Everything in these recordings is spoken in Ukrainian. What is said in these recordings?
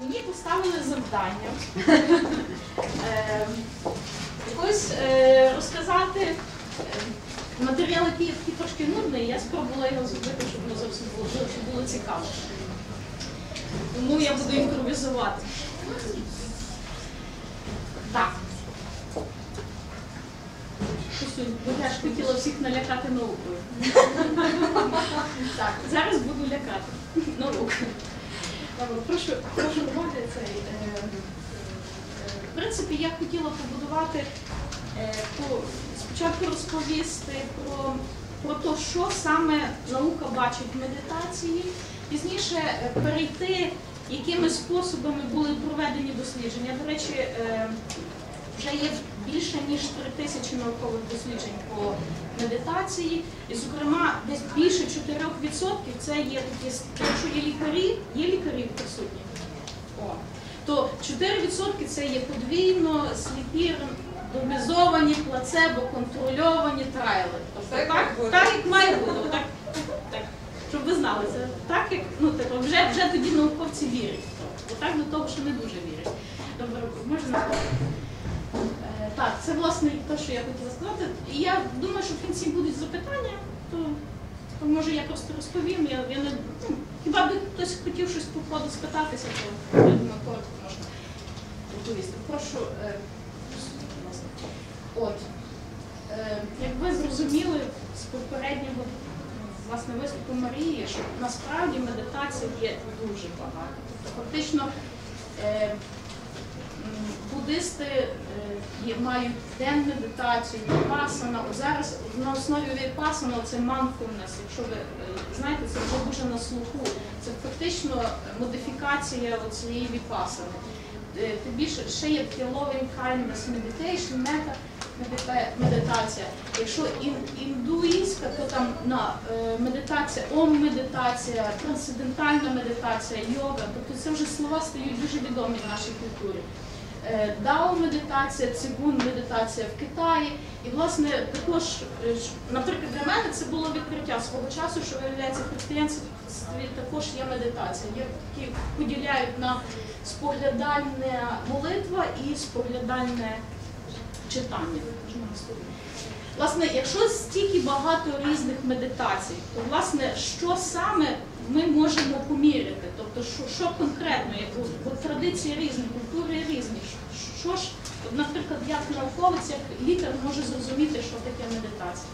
мені поставили завдання е, якось е, розказати е, матеріал, який який трошки нудний, я спробувала його зробити, щоб воно зовсім було, щоб було цікаво. Тому я буду імпровізувати. Так. Бо я ж хотіла всіх налякати наукою. Так, зараз буду лякати наукою. Прошу, прошу уваги цей. е, е, В принципі, я хотіла побудувати е, спочатку розповісти про, про те, що саме наука бачить в медитації, пізніше перейти, якими способами були проведені дослідження. До речі, вже є більше ніж три тисячі наукових досліджень по медитації, і, зокрема, десь більше 4% це є такі, якщо є лікарі, є лікарі присутні. О. То 4% це є подвійно сліпі, рандомізовані, плацебо, контрольовані трайли. Тобто Так, так, як так, як має бути. Так, так, щоб ви знали, це так, як ну, типу, вже, вже тоді науковці вірять. Бо так до того, що не дуже вірять. Добре, можна. Так, це власне те, що я хотіла сказати. І я думаю, що в кінці будуть запитання, то, то може я просто розповім. Я, я не, ну, хіба би хтось хотів щось по ходу спитатися, то я думаю, коротко можна відповісти. Прошу, е. От, е, як ви зрозуміли з попереднього власне виступу Марії, що насправді медитації є дуже багато. Тобто фактично е, буддисти е, мають день медитацію, віпасана. Зараз на основі віпасана це mindfulness, якщо ви е, знаєте, це вже дуже на слуху. Це фактично модифікація цієї віпасани. Е, Тим більше ще є таке loving kindness meditation, мета медитація. Якщо ін- індуїстська, то там на медитація, ом-медитація, трансцендентальна медитація, йога. Тобто це вже слова стають дуже відомі в нашій культурі. Е, Дао-медитація, цигун медитація в Китаї. І, власне, також, е, наприклад, для мене це було відкриття свого часу, що виявляється, в християнстві також є медитація. Є такі поділяють на споглядальна молитва і споглядальне читання. Власне, якщо стільки багато різних медитацій, то власне що саме ми можемо поміряти? Тобто, що, що конкретно, бо традиції різні, культури різні. Що- Що ж, от, наприклад, як науковець, як лікар може зрозуміти, що таке медитація?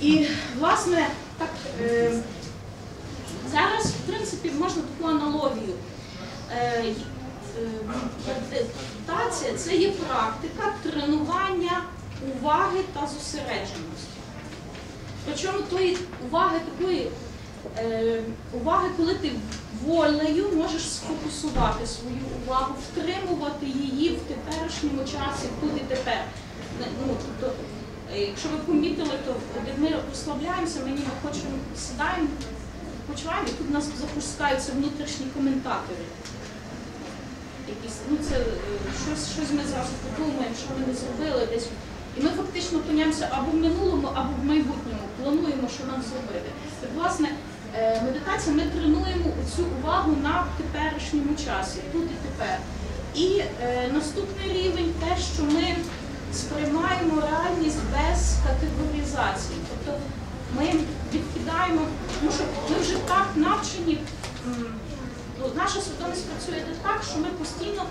І власне так е, зараз, в принципі, можна таку аналогію. Е, е, Медитація це є практика тренування уваги та зосередженості. Причому тої уваги такої е, уваги, коли ти волею можеш сфокусувати свою увагу, втримувати її в теперішньому часі, і тепер. Ну, тобто, е, якщо ви помітили, то ми розслабляємося, ми ніби хочемо сідаємо, почуваємо, і тут нас запускаються внутрішні коментатори якісь, ну це е, щось, щось ми зразу подумаємо, що ми не зробили десь. І ми фактично опиняємося або в минулому, або в майбутньому, плануємо, що нам зробити. Так, власне, е, медитація ми тренуємо цю увагу на теперішньому часі, тут і тепер. І е, наступний рівень те, що ми сприймаємо реальність без категорізації. Тобто ми відкидаємо, тому що ми вже так навчені. Ну, наша свідомість працює так, що ми постійно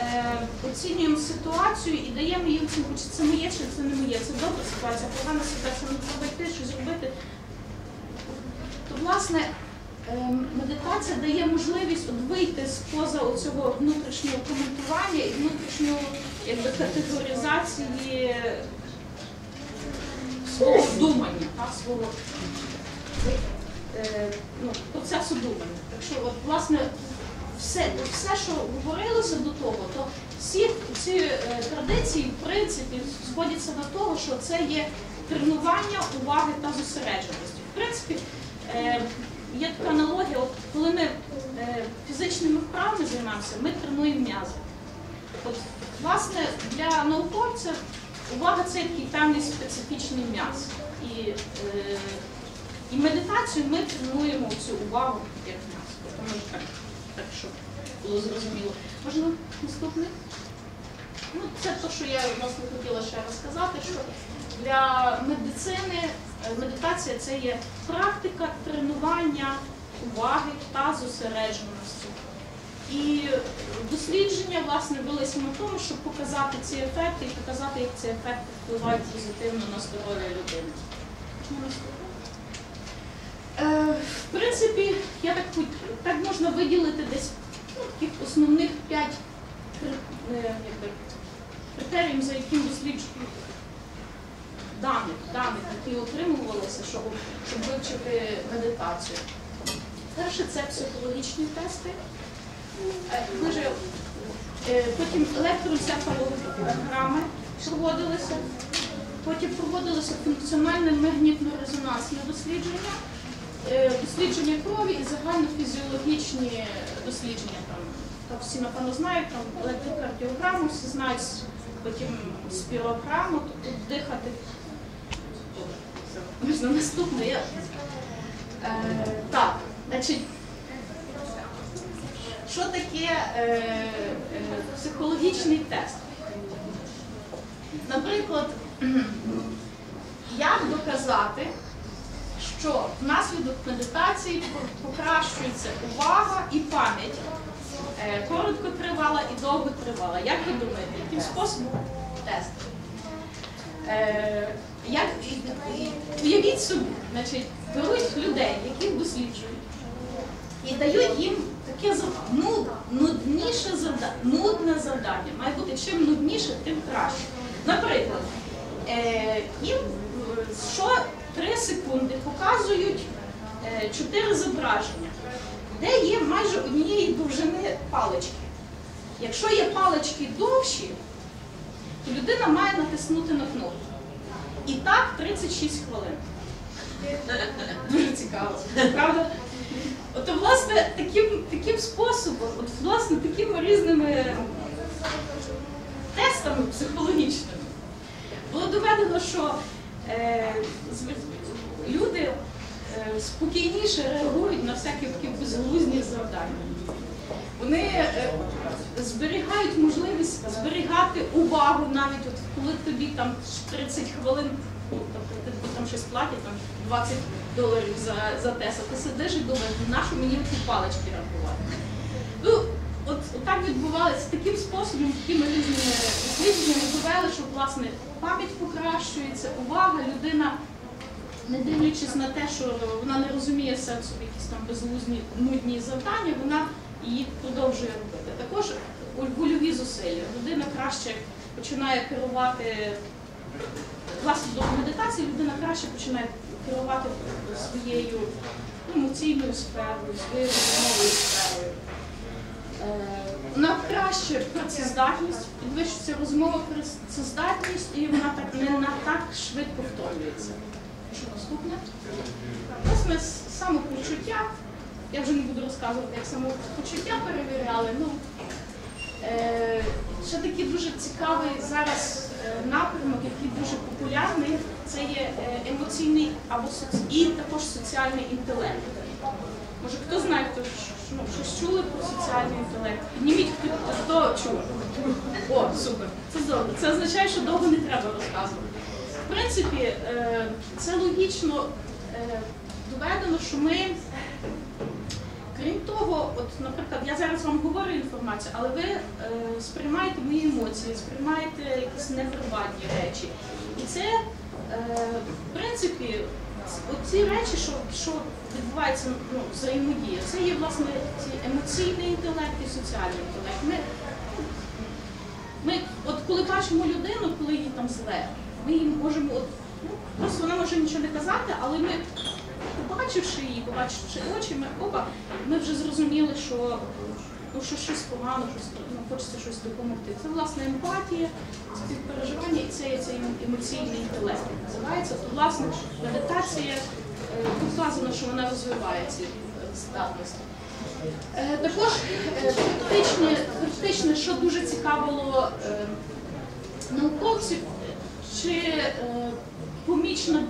е, оцінюємо ситуацію і даємо їй оцінку, чи це моє, чи це не моє. Це добра ситуація, погана ситуація, ну треба йти, щось зробити. То, власне, е, медитація дає можливість от вийти з поза цього внутрішнього коментування і внутрішнього якби, категоризації свого думання, та, свого е, ну, процесу думання. Так що, от, власне, все, все, що говорилося до того, то всі ці е, традиції, в принципі, сходяться на того, що це є тренування уваги та зосередженості. В принципі, е, є така аналогія, от, коли ми е, фізичними вправами займаємося, ми тренуємо м'язи. От, власне, для науковця увага це такий певний специфічний м'яз. І, і медитацію ми тренуємо цю увагу ми так щоб було зрозуміло. Можна наступний? Ну, це те, що я власне хотіла ще розказати, що для медицини е, медитація це є практика тренування уваги та зосередженості. І дослідження власне велися на тому, щоб показати ці ефекти і показати, як ці ефекти впливають позитивно на здоров'я людини. В принципі, я так так можна виділити десь ну, таких основних п'ять е, критеріїв, за яким досліджують даних, даних, які отримувалися, щоб, щоб вивчити медитацію. Перше це психологічні тести. Е, е, потім електроенцефалограми проводилися. Потім проводилося функціональне магнітно-резонансне дослідження, дослідження крові і загальнофізіологічні дослідження. Там, всі напевно знають, там електрокардіограму, всі знають, потім спірограму, тобто дихати. Можна наступне. Е, так, значить, що таке е, е, психологічний тест? Наприклад, як доказати, що внаслідок медитації покращується увага і пам'ять е, короткотривала і довготривала. Як ви думаєте, яким способом тест? Е, як, уявіть собі, значить, беруть людей, яких досліджують, і дають їм таке за- нудніше завдання, нудне завдання. Має бути чим нудніше, тим краще. Наприклад, е, їм що 3 секунди показують е, 4 зображення, де є майже однієї довжини палички. Якщо є палички довші, то людина має натиснути на кнопку. І так 36 хвилин. Дуже цікаво, правда? От, власне, таким, таким способом, от, власне, такими різними тестами психологічними було доведено, що е, люди е, спокійніше реагують на всякі такі безглузні завдання. Вони е, зберігають можливість зберігати увагу навіть от коли тобі там 30 хвилин, ну, тобто тобі там щось платять, там 20 доларів за, за тест, а ти сидиш і думаєш, «Ну, нащо мені ці палички рахувати? От, от так відбувалося таким способом, такими різними дослідженнями довели, що власне пам'ять покращується, увага, людина не дивлячись на те, що вона не розуміє сенсу якісь там безглузні нудні завдання, вона її продовжує робити. Також вольові зусилля. Людина краще починає керувати власне до медитації, людина краще починає керувати своєю емоційною сферою, своєю розумовою сферою. Е, Вона краще працездатність, підвищується розмова працездатність, і вона так не на так швидко втомлюється. Що наступне? Власне, с- самопочуття. Я вже не буду розказувати, як самопочуття перевіряли. Ну, ще такий дуже цікавий зараз е, напрямок, який дуже популярний, це є е, емоційний або соці... і також соціальний інтелект. Може, хто знає, хто ж- ну, щось чули про соціальний інтелект? Підніміть, хто, чув. О, супер. Це добре. Це означає, що довго не треба розказувати. В принципі, е, це логічно е, доведено, що ми, крім того, от, наприклад, я зараз вам говорю інформацію, але ви е, сприймаєте мої емоції, сприймаєте якісь невербальні речі. І це, в принципі, ці речі, що, що відбувається ну, взаємодія, це є власне ці емоційний інтелект і соціальний інтелект. Ми, ми от коли бачимо людину, коли їй там зле, ми їй можемо, от, ну, просто вона може нічого не казати, але ми, побачивши її, побачивши очі, ми оба, ми вже зрозуміли, що ну, що щось погано, щось ну, хочеться щось допомогти. Це власне емпатія, співпереживання, і це є цей емоційний інтелект. Називається то власне медитація е, тут що вона розвиває ці е, здатності. Е, Також е, практичне, практичне, що дуже цікавило науковців, чи помічна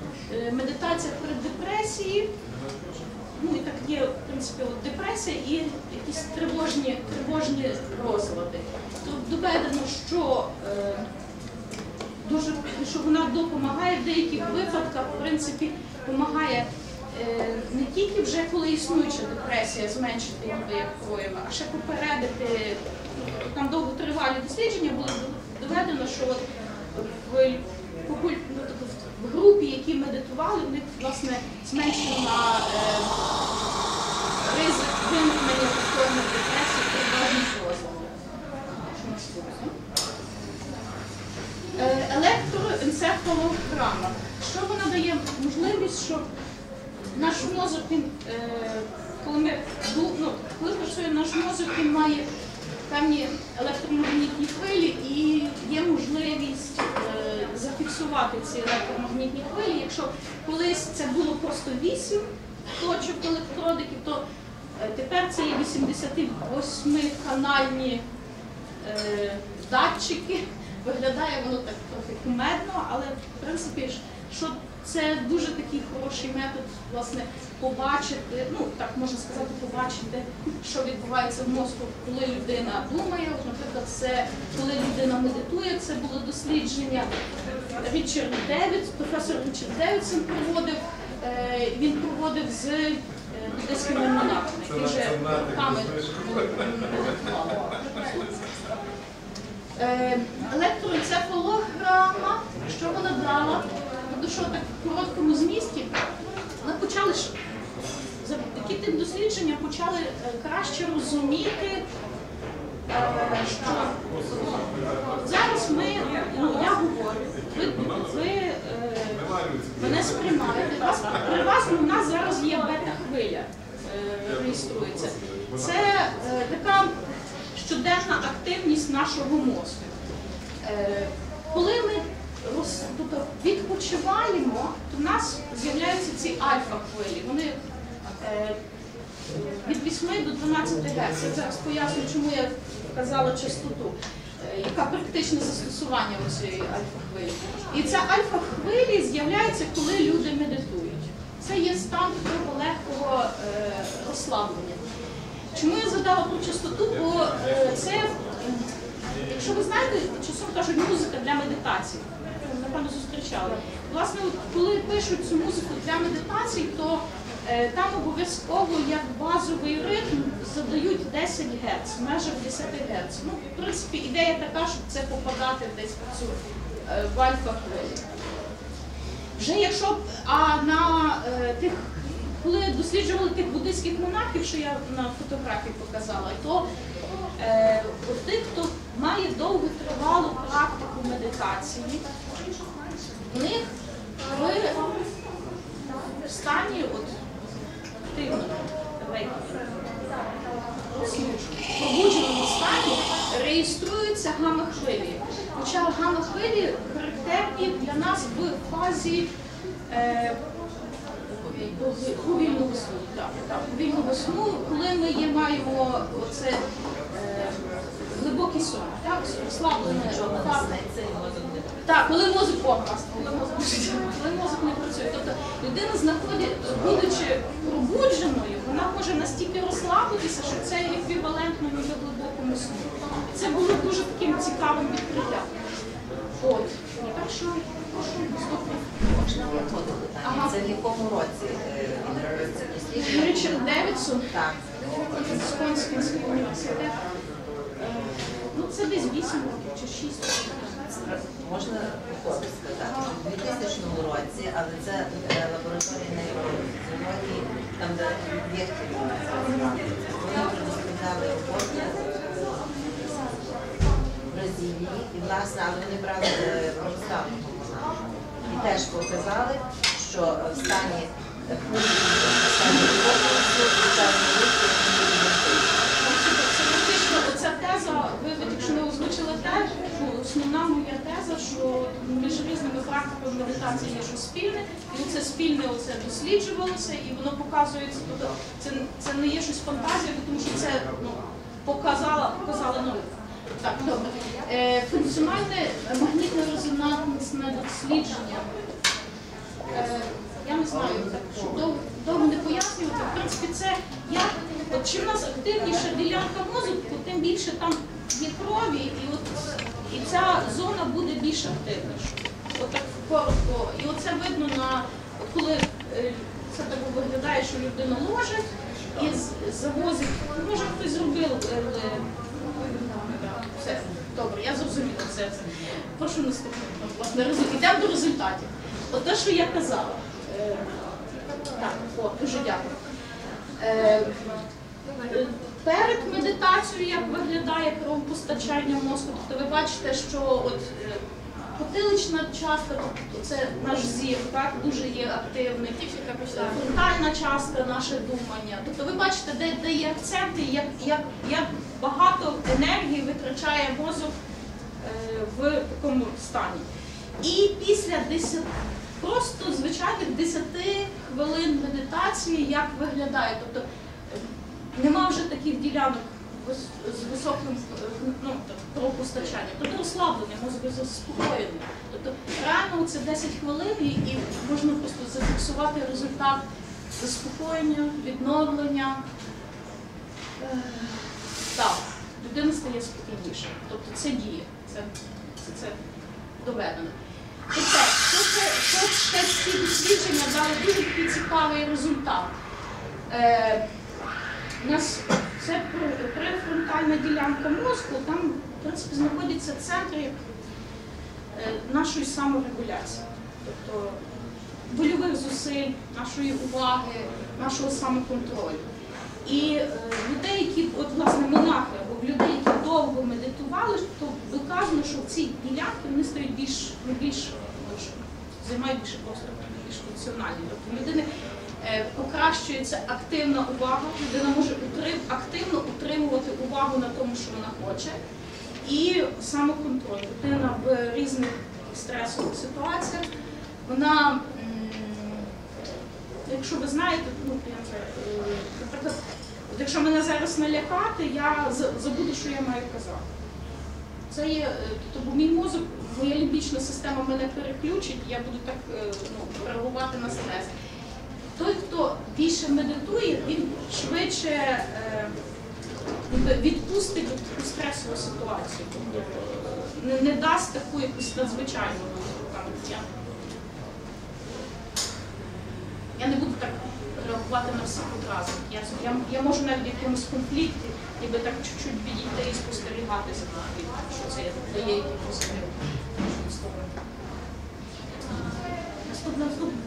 медитація при депресії. Ну і так є, в принципі, от депресія і якісь тривожні, тривожні розлади. Тут доведено, що е, дуже що вона допомагає в деяких випадках, в принципі, допомагає е, не тільки вже коли існуюча депресія, зменшити її як прояви, а ще попередити. Там довготривалі дослідження було доведено, що от в, в групі, які медитували, в них власне зменшена е, ризик виникнення повторних депресій розладів. Що наступне? Е, Електроенцефалограма. Що вона дає можливість, що наш мозок, він, е, коли ми ну, коли працює наш мозок, він має певні електромагнітні хвилі і є можливість зафіксувати ці електромагнітні хвилі. Якщо колись це було просто 8 точок електродиків, то е, тепер це є 88-канальні е, датчики. Виглядає воно так трохи кумедно, але в принципі що це дуже такий хороший метод власне побачити, ну так можна сказати, побачити, що відбувається в мозку, коли людина думає. От, наприклад, це коли людина медитує, це було дослідження Річард Девід, професор Річард Девідсон проводив. Е, Він проводив з е, буддийськими монахами, які вже роками. Е, Електроенцефалограма, що вона дала? Ну що так в короткому змісті, ми почали завдяки тим дослідженням почали е, краще розуміти, е, що зараз ми, ну я говорю, ви, ви е, мене сприймаєте. Вас, при вас у нас зараз є бета-хвиля, е, реєструється. Це е, така щоденна активність нашого мозку. Е, коли ми роз, тобто відпочиваємо, то в нас з'являються ці альфа-хвилі. Вони е, від 8 до 12 Гц. Я зараз поясню, чому я казала частоту, яка практичне застосування у цієї альфа-хвилі. І ця альфа-хвилі з'являється, коли люди медитують. Це є стан такого легкого е, розслаблення. Чому я задала про частоту? Бо е, це, якщо ви знаєте, часом кажуть музика для медитації. Напевно, зустрічали. Власне, от коли пишуть цю музику для медитації, то там обов'язково як базовий ритм задають 10 Гц, межах 10 Гц. Ну, в принципі, ідея така, щоб це попадати десь в цю е, в альфа-хвилі. Вже якщо а на е, тих, коли досліджували тих буддийських монахів, що я на фотографії показала, то е, тих, хто має довгу тривалу практику медитації, в них в стані от активно пробудженому стані реєструються гамма-хвилі. Хоча гамма-хвилі характерні для нас в фазі е, повільного сну. Так, так, сну, коли ми маємо оце е, глибокий сон, так, розслаблене. Так, коли мозок о, коли мозок, коли мозок не працює. Тобто людина знаходить, будучи пробудженою, вона може настільки розслабитися, що це еквівалентно дуже глибокому сну. Це було дуже таким цікавим відкриттям. От. Так що, прошу наступне. Можна виходити питання. Це в якому році е, він робив це дослідження? Річард Девідсон, Так. Вісконсинський університет. Е, Ну, це десь 8 років чи 6 років. Можна виходити сказати. У 2000 році, але це е, лабораторія нейрофізіології, там де об'єкти вони предоставляли роботу в Бразилії, і власне, але вони брали е, православного. І теж показали, що е, в стані е, в стані Це фактично оця теза, ви от якщо не озвучили теж, основна моя теза, що між різними практиками медитації є щось спільне, і це спільне оце досліджувалося, і воно показується. Тобто це, це не є щось фантазія, тому що це ну, показала, показала наука. Так, добре. Е, функціональне магнітно-резонансне дослідження. Е, не знаю, довго, довго не пояснювати. В принципі, це як, от чим нас активніша ділянка мозку, тим більше там є крові, і от і ця зона буде більш активніша. Отак коротко. І оце видно на коли е, це так виглядає, що людина ложить і завозить. Може хтось зробив. е, е, Все, добре, я зрозуміла це. Прошу наступного. Власне, резу- йдемо до результатів. От те, що я казала. Так, о, дуже дякую. Е, Перед медитацією, як виглядає кровопостачання мозку, тобто ви бачите, що от е, потилична частка, тобто це наш зір, так, дуже є активний. Фронтальна частка, наше думання. Тобто ви бачите, де, де є акценти, як, як, як багато енергії витрачає мозок е, в такому стані. І після 10, просто звичайних 10 хвилин медитації, як виглядає. Тобто е, нема вже таких ділянок з високим ну, так, кровопостачанням. Тобто розслаблення, мозок заспокоєний. Тобто реально це 10 хвилин і, можна просто зафіксувати результат заспокоєння, відновлення. Е, Так, людина стає спокійніше. Тобто це діє, це, це, це доведено. Тепер, це, ці дослідження дали дуже такий цікавий результат. Е, у нас це пр- префронтальна ділянка мозку, там, в принципі, знаходяться центри е, нашої саморегуляції. Тобто вольових зусиль, нашої уваги, нашого самоконтролю. І е, людей, які, от власне монахи, або людей, які довго медитували, то доказано, що ці ділянки вони стають більш, більш займають більше простору, більш функціональні. Тобто людини е, покращується активна увага, людина може активно утримувати увагу на тому, що вона хоче, і самоконтроль. Людина в різних стресових ситуаціях, вона. Якщо ви знаєте, ну е, наприклад, якщо мене зараз налякати, я забуду, що я маю казати. Це є, е, тобто мій мозок, моя лімбічна система мене переключить, я буду так е, ну, реагувати на стрес. Той, хто більше медитує, він швидше е, відпустить стресову ситуацію. Не, не дасть таку якусь надзвичайну я я не буду так реагувати на всіх одразу. Я, я, я можу навіть в якомусь конфлікті, ніби так чуть-чуть відійти спостерігати за конфліктом, що це дає якийсь вплив. Наступне, наступне.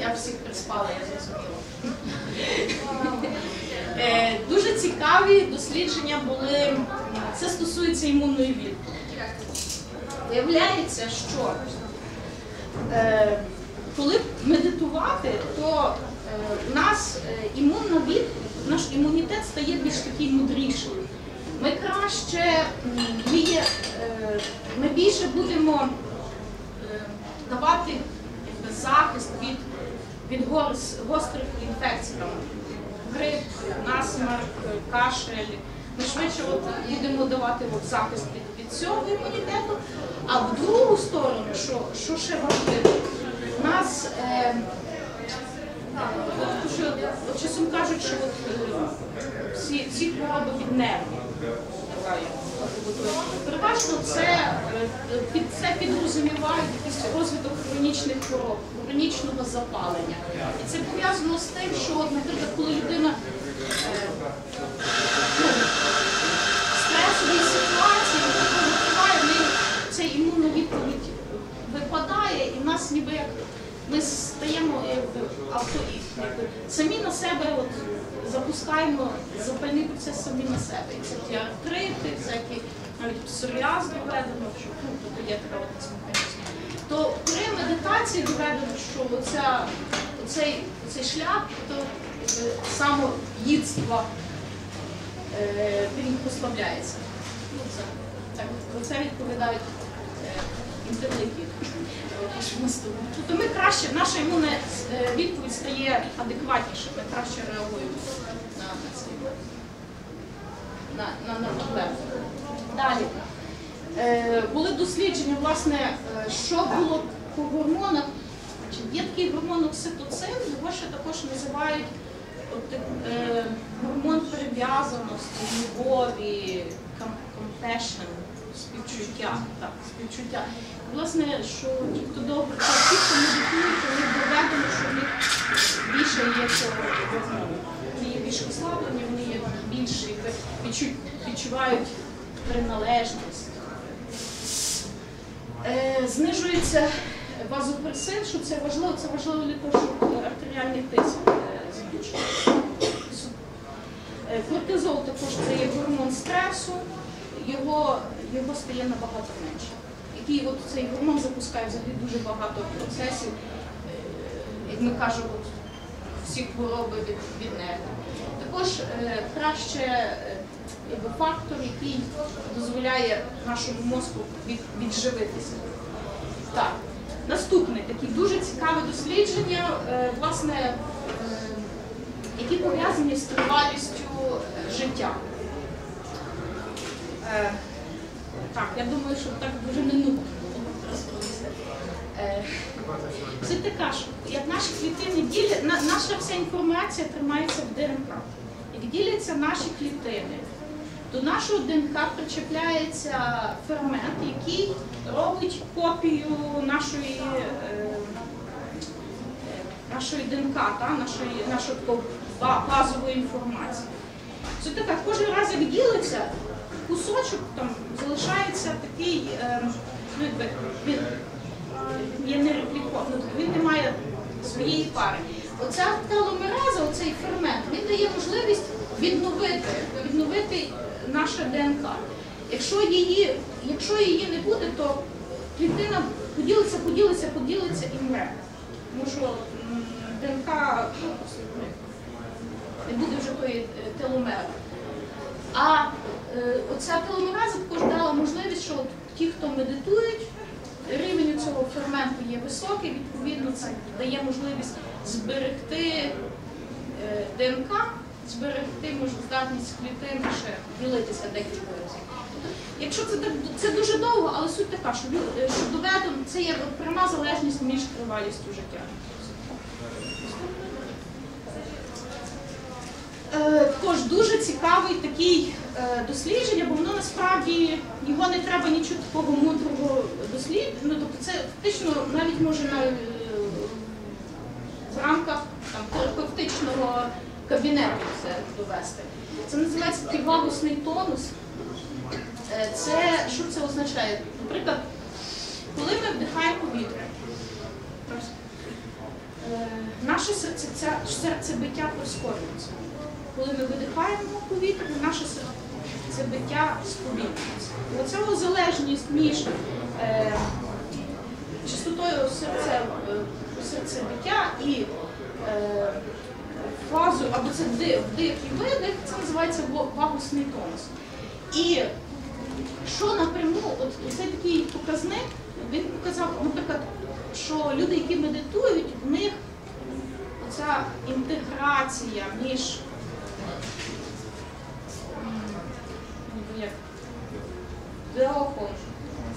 Я всіх приспала, я зрозуміла. Е, Дуже цікаві дослідження були. Це стосується імунної відповіді. Виявляється, що е, коли медитувати, то е, у нас е, імунна відповідь, наш імунітет стає більш такий мудріший. Ми краще м, діє, е, ми більше будемо е, давати захист від, від гострих інфекцій, там, грип, насмарк, кашель. Ми швидше от, будемо давати от, захист від, від цього імунітету. А в другу сторону, що, що ще важливо, у нас е, от, що, от, часом кажуть, що от, е, всі, всі хвороби від нервів. Переважно це, е, під це підрозумівають якийсь розвиток хронічних хвороб, хронічного запалення. І це пов'язано з тим, що, наприклад, коли людина е, ну, в стресовій ситуації випливає, ця імунна відповідь випадає, і в нас ніби як ми стаємо якби, авто, якби, самі на себе от, запускаємо запальний процес самі на себе. І ті артрити, всякі навіть псоріаз доведено, що ну, тобто є така механізм. То при медитації доведено, що оця, оцей, оцей шлях то якби, самоїдства е, він послабляється. Ну, це, так, про це відповідають е, інтелектуали. Тобто ми краще, наша імунна е, відповідь стає адекватніше, ми краще реагуємо на, це. На, на, на проблему. Далі. Е, були дослідження, власне, е, що було по гормонах, є такий гормон окситоцин, його ще також називають от, е, гормон прив'язаності, любові, compassion, співчуття. Так, співчуття. Власне, що ті, хто добре, ті, хто медитують, вони доведено, що в них більше є цього. Вони є більш розслаблені, вони є більш відчу- відчувають приналежність. Е, знижується вазопресин, що це важливо, це важливо для того, щоб артеріальний тиск е, збільшувався. Е, Кортизол також це є гормон стресу, його, його стає набагато менше. Який от цей гормон запускає взагалі дуже багато процесів, е, як ми кажемо, всі хвороби від, від нервів. Також е, краще е, якби, фактор, який дозволяє нашому мозку від, відживитися. Так. Наступне таке дуже цікаве дослідження, власне, які пов'язані з тривалістю життя. Так, я думаю, що так дуже не нудно Це така ж, як наші клітини діляться, наша вся інформація тримається в ДНК. Як діляться наші клітини, до нашого ДНК причепляється фермент, який робить копію нашої, е, нашої ДНК, та, нашої, нашої базової інформації. Це така, кожен раз як ділиться, кусочок там залишається такий, е, ну, якби, він, є не репліко- ну, він не має своєї пари. Оця теломераза, оцей фермент, він дає можливість відновити, відновити наше ДНК. Якщо її, якщо її не буде, то клітина поділиться, поділиться, поділиться і вмре. Тому що ДНК ну, не буде вже тої е, теломери. А е, оця теломераза також дала можливість, що от ті, хто медитують, рівень цього ферменту є високий, відповідно, це дає можливість зберегти е, ДНК, зберегти можу- здатність клітин ще ділитися декілька разів. Тобто, Якщо це це дуже довго, але суть така, що, е, що доведено, це є пряма залежність між тривалістю життя. Е, Також дуже цікавий такий е, дослідження, бо воно насправді його не треба нічого такого мудрого дослідження. Ну, тобто це фактично навіть може на, е, в рамках там, терапевтичного кабінету це довести. Це називається такий вагусний тонус. Е, Це що це означає? Наприклад, коли ми вдихаємо повітря, е, наше серце, серцебиття прискорюється. Коли ми видихаємо повітря, наше серцебиття сповільнюється. І оця залежність між е, частотою е, серцебиття і е, фазою, або це вдих, і видих, це називається ва- вагусний тонус. І що напряму, от цей такий показник, він показав, наприклад, що люди, які медитують, в них оця інтеграція між вдохом,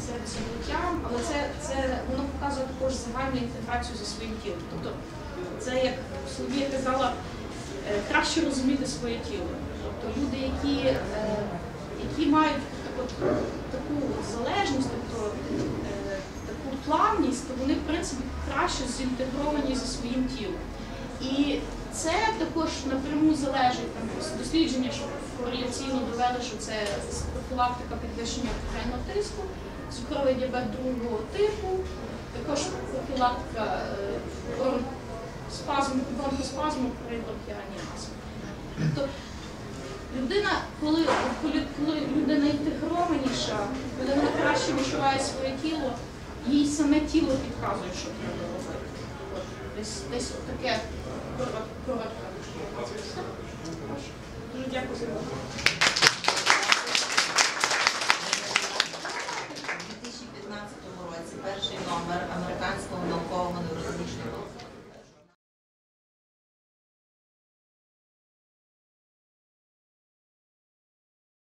серцебиттям, але це, це воно показує також загальну інтеграцію зі своїм тілом. Тобто це як в казала, е, краще розуміти своє тіло. Тобто люди, які, е, які мають таку, таку залежність, тобто е, таку плавність, то вони в принципі краще зінтегровані зі своїм тілом. І це також напряму залежить там дослідження, що кореляційно довели, що це профілактика підвищення артеріального тиску, цукровий діабет другого типу, також профілактика е, спазму, бронхоспазму при бронхіальній астмі. Тобто людина, коли, коли, коли людина інтегрованіша, коли вона краще відчуває своє тіло, їй саме тіло підказує, що треба робити. Десь, десь таке коротке. Дуже дякую за увагу.